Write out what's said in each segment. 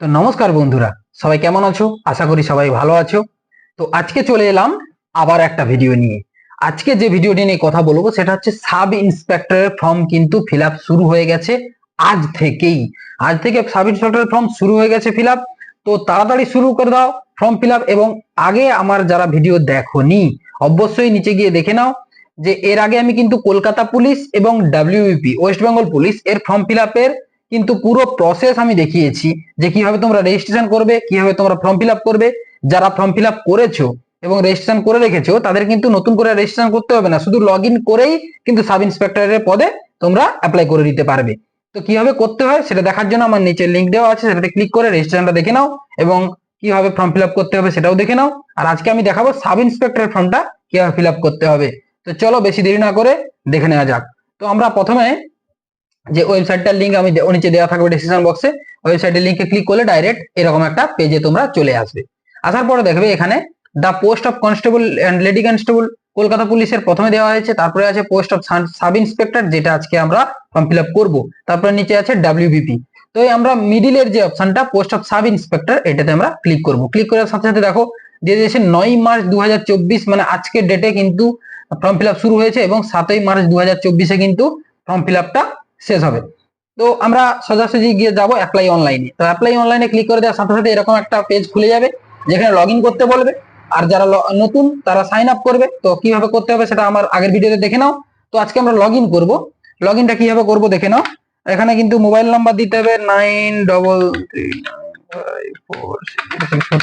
তো নমস্কার বন্ধুরা, সবাই কেমন আছো? আশা করি সবাই ভালো আছো। তো আজকে চলে এলাম আবার একটা ভিডিও নিয়ে। আজকে যে ভিডিওটি নিয়ে কথা বলব, সেটা হচ্ছে সাব ইন্সপেক্টরের ফর্ম কিন্তু ফিল শুরু হয়ে গেছে আজ থেকেই। আজ থেকে সাব ইন্সপেক্টরের ফর্ম শুরু হয়ে গেছে ফিল তো তাড়াতাড়ি শুরু করে দাও ফর্ম ফিল এবং আগে আমার যারা ভিডিও দেখোনি, অবশ্যই নিচে গিয়ে দেখে নাও যে এর আগে আমি কিন্তু কলকাতা পুলিশ এবং ডাব্লিউপি ওয়েস্ট বেঙ্গল পুলিশ এর ফর্ম ফিল এর কিন্তু পুরো প্রসেস আমি দেখিয়েছি যে কীভাবে তোমরা রেজিস্ট্রেশন করবে, কীভাবে তোমরা ফর্ম ফিল করবে। যারা ফর্ম ফিল করেছ এবং রেজিস্ট্রেশন করে রেখেছো, তাদের কিন্তু নতুন করে রেজিস্ট্রেশন করতে হবে না। শুধু লগ করেই কিন্তু সাব ইন্সপেক্টরের পদে তোমরা অ্যাপ্লাই করে দিতে পারবে। তো কীভাবে করতে হয় সেটা দেখার জন্য আমার নিচে লিঙ্ক দেওয়া আছে, সেটাতে ক্লিক করে রেজিস্ট্রেশনটা দেখে নাও এবং কীভাবে ফর্ম ফিল করতে হবে সেটাও দেখে নাও। আর আজকে আমি দেখাবো সাব ইন্সপেক্টরের ফর্মটা কীভাবে ফিল করতে হবে। তো চলো বেশি দেরি না করে দেখে নেওয়া যাক। তো আমরা প্রথমে যে ওয়েবসাইটটার লিঙ্ক আমি নিচে দেওয়া থাকবে ডিসক্রিপশন বক্সে ওয়েবসাইটের লিঙ্কে ক্লিক করলে ডাইরেক্ট এরকম একটা পেজে তোমরা চলে আসবে। আসার পরে দেখবে এখানে the post of constable and lady constable Kolkata পুলিশের প্রথমে দেওয়া হয়েছে, তারপরে আছে পোস্ট অফ সাব ইন্সপেক্টর যেটা আজকে আমরা ফর্ম ফিল আপ করব, তারপরে নিচে আছে ডাব্লিউবিপি তো এই আমরা মিডিলের যে অপশনটা পোস্ট অফ সাব ইন্সপেক্টর এটাতে আমরা ক্লিক করব। ক্লিক করার সাথে সাথে দেখো দিয়ে দিয়েছে নয় মার্চ দু হাজার চব্বিশ মানে আজকের ডেটে কিন্তু ফর্ম ফিল আপ শুরু হয়েছে এবং সাতই মার্চ দু হাজার চব্বিশে কিন্তু ফর্ম ফিল শেষ হবে। তো আমরা সোজাসুজি গিয়ে যাব অ্যাপ্লাই অনলাইনে তো অ্যাপ্লাই অনলাইনে ক্লিক করে দেওয়ার সাথে সাথে এরকম একটা পেজ খুলে যাবে, যেখানে লগ করতে বলবে। আর যারা নতুন, তারা সাইন আপ করবে। তো কীভাবে করতে হবে সেটা আমার আগের ভিডিওতে দেখে নাও। তো আজকে আমরা লগ ইন করব। লগ ইনটা কীভাবে করব দেখে নাও। এখানে কিন্তু মোবাইল নাম্বার দিতে হবে নাইন ডবল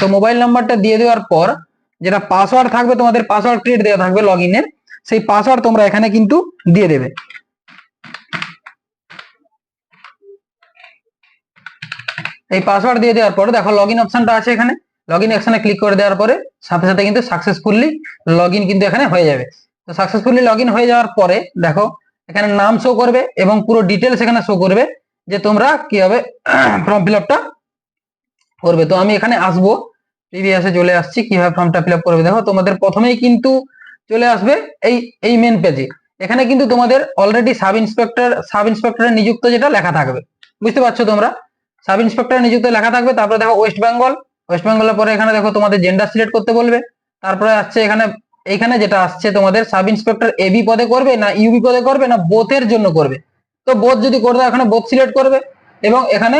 তো মোবাইল নাম্বারটা দিয়ে দেওয়ার পর যেটা পাসওয়ার্ড থাকবে, তোমাদের পাসওয়ার্ড ক্রিয়েট দেওয়া থাকবে লগ ইনের সেই পাসওয়ার্ড তোমরা এখানে কিন্তু দিয়ে দেবে। এই পাসওয়ার্ড দিয়ে দেওয়ার পরে দেখো লগ ইন অপশনটা আছে এখানে। লগ ইন অপশনে ক্লিক করে দেওয়ার পরে সাথে সাথে কিন্তু সাকসেসফুলি লগ কিন্তু এখানে হয়ে যাবে। তো সাকসেসফুলি লগ হয়ে যাওয়ার পরে দেখো, এখানে নাম শো করবে এবং পুরো ডিটেলস এখানে শো করবে যে তোমরা কীভাবে ফর্ম ফিল করবে। তো আমি এখানে আসব প্রিভিয়াসে চলে আসছি, কীভাবে ফর্মটা ফিল আপ করবে দেখো, তোমাদের প্রথমেই কিন্তু চলে আসবে এই এই মেন পেজে এখানে কিন্তু তোমাদের অলরেডি সাব ইন্সপেক্টর সাব ইন্সপেক্টরের নিযুক্ত যেটা লেখা থাকবে। বুঝতে পারছ তোমরা? সাব ইন্সপেক্টর নিযুক্ত লেখা থাকবে, তারপরে দেখো ওয়েস্ট বেঙ্গল ওয়েস্ট বেঙ্গলের পরে এখানে দেখো তোমাদের জেন্ডার সিলেক্ট করতে বলবে। তারপরে আসছে এখানে এখানে যেটা আসছে তোমাদের সাব ইন্সপেক্টর এবি পদে করবে না ইউবি পদে করবে না বোথের জন্য করবে। তো বোথ যদি করে দাও, এখানে বোথ সিলেক্ট করবে এবং এখানে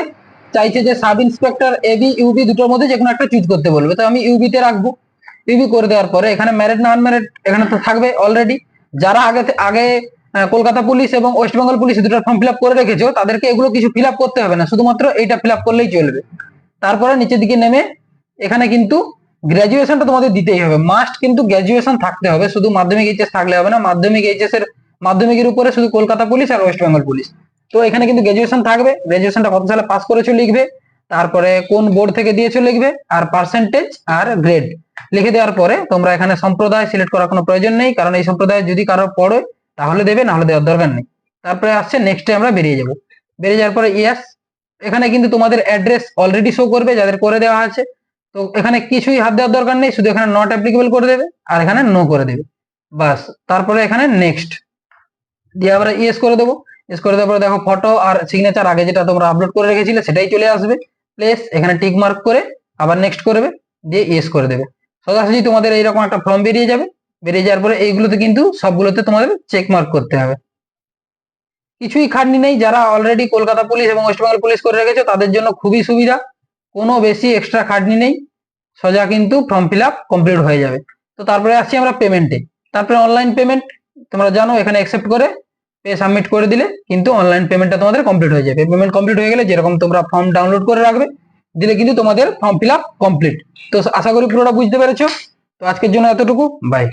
চাইছে যে সাব ইন্সপেক্টর এবি ইউবি দুটোর মধ্যে যে কোনো একটা চুজ করতে বলবে। তো আমি ইউবি তে রাখব। ইউবি করে দেওয়ার পরে এখানে ম্যারিড না আনম্যারিড এখানে তো থাকবে অলরেডি যারা আগে আগে কলকাতা পুলিশ এবং ওয়েস্ট বেঙ্গল পুলিশ দুটোর ফর্ম ফিল করে রেখেছো, তাদেরকে এগুলো কিছু ফিল করতে হবে না, শুধুমাত্র এইটা ফিল করলেই চলবে। তারপরে নিচের দিকে নেমে এখানে কিন্তু গ্র্যাজুয়েশনটা তোমাদের দিতেই হবে। মাস্ট কিন্তু গ্র্যাজুয়েশন থাকতে হবে, শুধু মাধ্যমিক এইচএস থাকলে হবে না, মাধ্যমিক এইচএস এর, মাধ্যমিকের উপরে শুধু কলকাতা পুলিশ আর ওয়েস্ট বেঙ্গল পুলিশ। তো এখানে কিন্তু গ্র্যাজুয়েশন থাকবে গ্র্যাজুয়েশনটা কত সালে পাস করেছ লিখবে, তারপরে কোন বোর্ড থেকে দিয়েছ লিখবে, আর পার্সেন্টেজ আর গ্রেড লিখে দেওয়ার পরে তোমরা এখানে সম্প্রদায় সিলেক্ট করার কোনো প্রয়োজন নেই, কারণ এই সম্প্রদায় যদি কারও পড়ে তাহলে দেবে, না হলে দেওয়ার দরকার নেই। তারপরে আসছে নেক্সটে আমরা বেরিয়ে যাব। বেরিয়ে যাওয়ার পরে ইয়েস এখানে কিন্তু তোমাদের অ্যাড্রেস অলরেডি শো করবে, যাদের করে দেওয়া আছে। তো এখানে কিছুই হাত দেওয়ার দরকার নেই, শুধু এখানে নট অ্যাপ্লিকেবল করে দেবে, আর এখানে নো করে দেবে। বাস তারপরে এখানে নেক্সট দিয়ে আমরা ইয়েস করে দেবো। ইয়েস করে দেওয়ার পরে দেখো ফটো আর সিগনেচার আগে যেটা তোমরা আপলোড করে রেখেছিলে, সেটাই চলে আসবে। প্লেস এখানে টিক মার্ক করে আবার নেক্সট করবে, দিয়ে ইয়েস করে দেবে। সোজাসুজি তোমাদের এইরকম একটা ফর্ম বেরিয়ে যাবে। বেরিয়ে যাওয়ার পরে এইগুলোতে কিন্তু সবগুলোতে তোমাদের চেক মার্ক করতে হবে। কিছুই খাটনি নেই, যারা অলরেডি কলকাতা পুলিশ এবং ওয়েস্ট বেঙ্গল পুলিশ করে রেখেছো, তাদের জন্য খুবই সুবিধা। কোনো বেশি এক্সট্রা খাটনি নেই, সোজা কিন্তু ফর্ম ফিল আপ কমপ্লিট হয়ে যাবে। তো তারপরে আসছি আমরা পেমেন্টে তারপরে অনলাইন পেমেন্ট তোমরা জানো এখানে অ্যাকসেপ্ট করে পে সাবমিট করে দিলে কিন্তু অনলাইন পেমেন্টটা তোমাদের কমপ্লিট হয়ে যাবে। পেমেন্ট কমপ্লিট হয়ে গেলে যেরকম তোমরা ফর্ম ডাউনলোড করে রাখবে, দিলে কিন্তু তোমাদের ফর্ম ফিল আপ কমপ্লিট তো আশা করি পুরোটা বুঝতে পেরেছ। তো আজকের জন্য এতটুকু। বাই